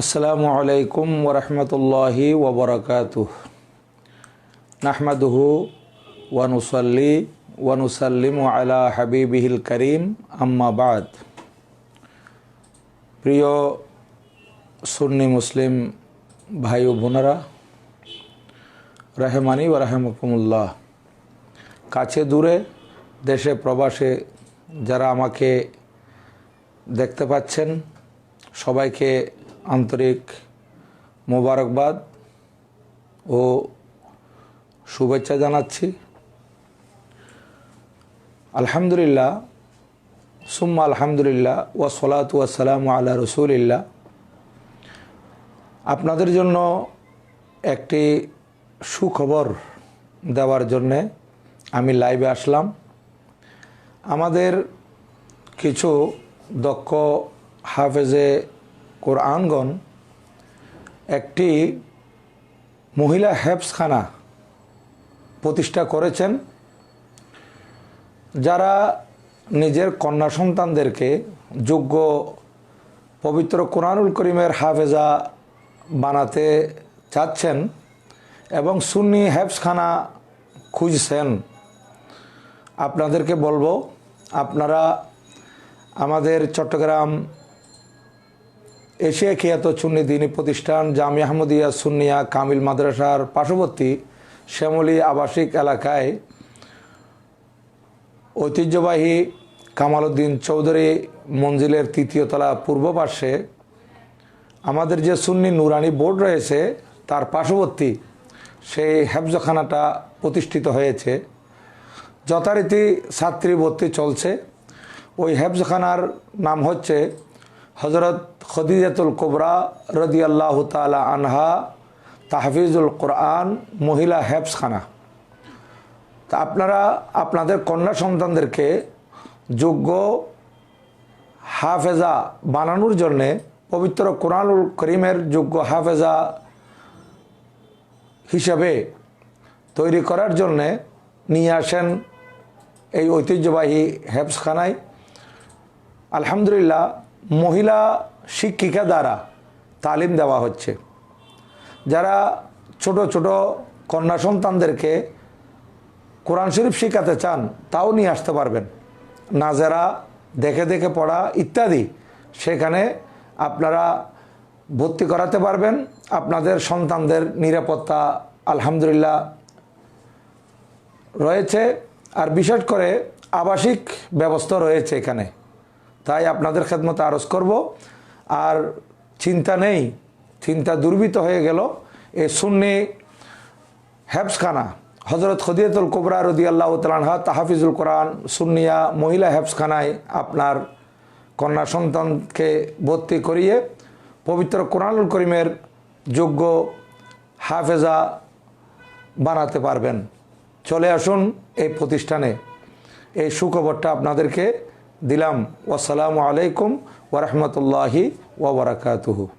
আসসালামু আলাইকুম ওরহমতুল্লাহি ওবরাকাতুহ নাহমাদুহু ওয়ানুসাল্লি ওয়ানুসাল্লিম আলা হাবিবিহিল করিম, আম্মা বাদ। প্রিয় সুন্নি মুসলিম ভাই ও বোনেরা, রহমানি ও রহমকুমুল্লাহ। কাছে দূরে, দেশে প্রবাসে যারা আমাকে দেখতে পাচ্ছেন, সবাইকে আন্তরিক মোবারকবাদ ও শুভেচ্ছা জানাচ্ছি। আলহামদুলিল্লাহ, সুম্মা আলহামদুলিল্লাহ ও সলাত ওয়াসালাম আল্লাহ রসুলিল্লাহ। আপনাদের জন্য একটি সুখবর দেওয়ার জন্যে আমি লাইভে আসলাম। আমাদের কিছু দক্ষ হাফেজে কোরআনগণ একটি মহিলা হ্যাপসখানা প্রতিষ্ঠা করেছেন, যারা নিজের কন্যা সন্তানদেরকে যোগ্য পবিত্র কোরআনুল করিমের হাফেজা বানাতে চাচ্ছেন এবং সুন্নি হেফসখানা খুঁজছেন। আপনাদেরকে বলব, আপনারা আমাদের চট্টগ্রাম এশিয়া খিয়াত সুন্নি দিনী প্রতিষ্ঠান জামি আহমদিয়া সুন্নিয়া কামিল মাদ্রাসার পার্শ্ববর্তী শ্যামলী আবাসিক এলাকায় ঐতিহ্যবাহী কামালউদ্দিন চৌধুরী মঞ্জিলের তৃতীয় তলা পূর্ব পার্শ্বে আমাদের যে সুন্নি নুরানি বোর্ড রয়েছে, তার পার্শ্ববর্তী সেই হেফজখানাটা প্রতিষ্ঠিত হয়েছে। যথারীতি ছাত্রী ভর্তি চলছে। ওই হেফজখানার নাম হচ্ছে হজরত খদিজাতুল কোবরা রদি আল্লাহ তালা আনহা, তাহফিজুল কোরআন, মহিলা হেফসখানা তা আপনারা, আপনাদের কন্যা সন্তানদেরকে যোগ্য হাফেজা বানানোর জন্যে পবিত্র কোরআনুল করিমের যোগ্য হাফেজা হিসাবে তৈরি করার জন্যে নিয়ে আসেন এই ঐতিহ্যবাহী হেফসখানায় আলহামদুলিল্লাহ মহিলা শিক্ষিকা দ্বারা তালিম দেওয়া হচ্ছে। যারা ছোট ছোট কন্যা সন্তানদেরকে কোরআন শরীফ শেখাতে চান, তাও নিয়ে আসতে পারবেন। নাজেরা, দেখে দেখে পড়া ইত্যাদি। সেখানে আপনারা ভর্তি করাতে পারবেন। আপনাদের সন্তানদের নিরাপত্তা আলহামদুলিল্লাহ রয়েছে। আর বিশেষ করে আবাসিক ব্যবস্থা রয়েছে এখানে। তাই আপনাদের খেদমতে আরজ করব। আর চিন্তা নেই, চিন্তা দুর্বিত হয়ে গেল। এ সুন্নি হেফসখানা হজরত খদিয়াতুল কোবরা রদি আল্লাহ তালানহা তাহাফিজুল কোরআন, সুন্নিয়া মহিলা হেফসখানায় আপনার কন্যা সন্তানকে ভর্তি করিয়ে পবিত্র কোরআনুল করিমের যোগ্য হাফেজা বানাতে পারবেন। চলে আসুন এই প্রতিষ্ঠানে। এই সুখবরটা আপনাদেরকে দিলাম। ওসালামু আলাইকুম ওরহমতুল্লাহি ওবরাকাতুহু